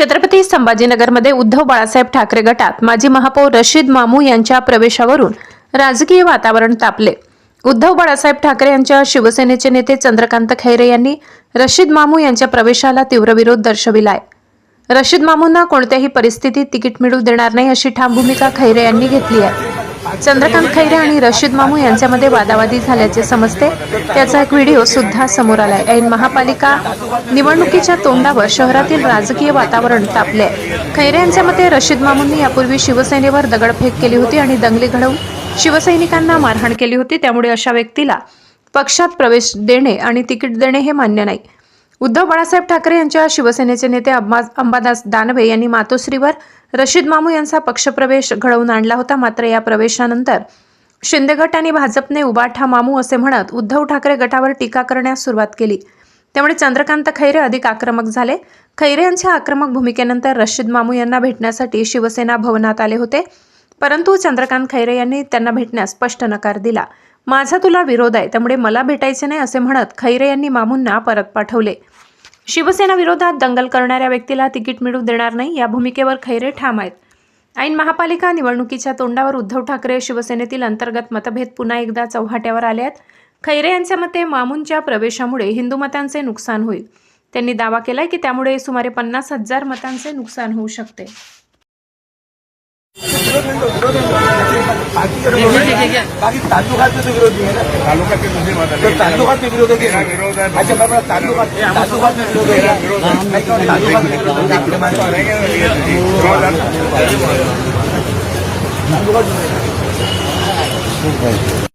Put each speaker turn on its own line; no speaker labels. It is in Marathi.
छत्रपती संभाजीनगरमध्ये उद्धव बाळासाहेब ठाकरे गटात माजी महापौर रशीद मामू यांच्या प्रवेशावरून राजकीय वातावरण तापले. उद्धव बाळासाहेब ठाकरे यांच्या शिवसेनेचे नेते चंद्रकांत खैरे यांनी रशीद मामू यांच्या प्रवेशाला तीव्र विरोध दर्शविलाय. रशीद मामूंना कोणत्याही परिस्थितीत तिकीट मिळू देणार नाही अशी ठाम भूमिका खैरे यांनी घेतली आहे. चंद्रकांत खैरे आणि रशीद मामू यांच्यामध्ये वादावादी झाल्याचे समजते. त्याचा एक व्हिडिओ सुद्धा समोर आलाय. ऐन महापालिका निवडणुकीच्या तोंडावर शहरातील राजकीय वातावरण तापले आहे खैरे यांच्या मते रशीद मामूंनी यापूर्वी शिवसेनेवर दगडफेक केली होती आणि दंगली घडवून शिवसैनिकांना मारहाण केली होती. त्यामुळे अशा व्यक्तीला पक्षात प्रवेश देणे आणि तिकीट देणे हे मान्य नाही. उद्धव बाळासाहेब ठाकरे यांच्या शिवसेनेचे नेते अंबा- अंबादास दानवे यांनी मातोश्रीवर रशीद मामू यांचा पक्षप्रवेश घडवून आणला होता. मात्र या प्रवेशानंतर शिंदे गट आणि भाजपने उबाठा मामू असे म्हणत उद्धव ठाकरे गटावर टीका करण्यास सुरुवात केली. त्यामुळे चंद्रकांत खैरे अधिक आक्रमक झाले. खैरे यांच्या आक्रमक भूमिकेनंतर रशीद मामू यांना भेटण्यासाठी शिवसेना भवनात आले होते. परंतु चंद्रकांत खैरे यांनी त्यांना भेटण्यास स्पष्ट नकार दिला. माझा तुला विरोध आहे त्यामुळे मला भेटायचे नाही असे म्हणत खैरे यांनी मामूंना परत पाठवले. शिवसेना विरोधात दंगल करणाऱ्या व्यक्तीला तिकीट मिळू देणार नाही या भूमिकेवर खैरे ठाम आहेत. ऐन महापालिका निवडणुकीच्या तोंडावर उद्धव ठाकरे शिवसेनेतील अंतर्गत मतभेद पुन्हा एकदा चौहाट्यावर आले आहेत. खैरे यांच्या मते मामूंच्या प्रवेशामुळे हिंदू मतांचे नुकसान होईल. त्यांनी दावा केलाय की त्यामुळे सुमारे पन्नास हजार मतांचे नुकसान होऊ शकते.
बाकी तालुक्याचा तो विरोध नाही आहे ना
तालुक्याचे मुद्दे मात्र
तो तालुक्याचा विरोध आहे
या विरोधात-
अच्छा बाबा तालुक्यात तालुक्याचा विरोध आहे नाही का? तालुक्याचा विरोध आहे. आपल्या मागे-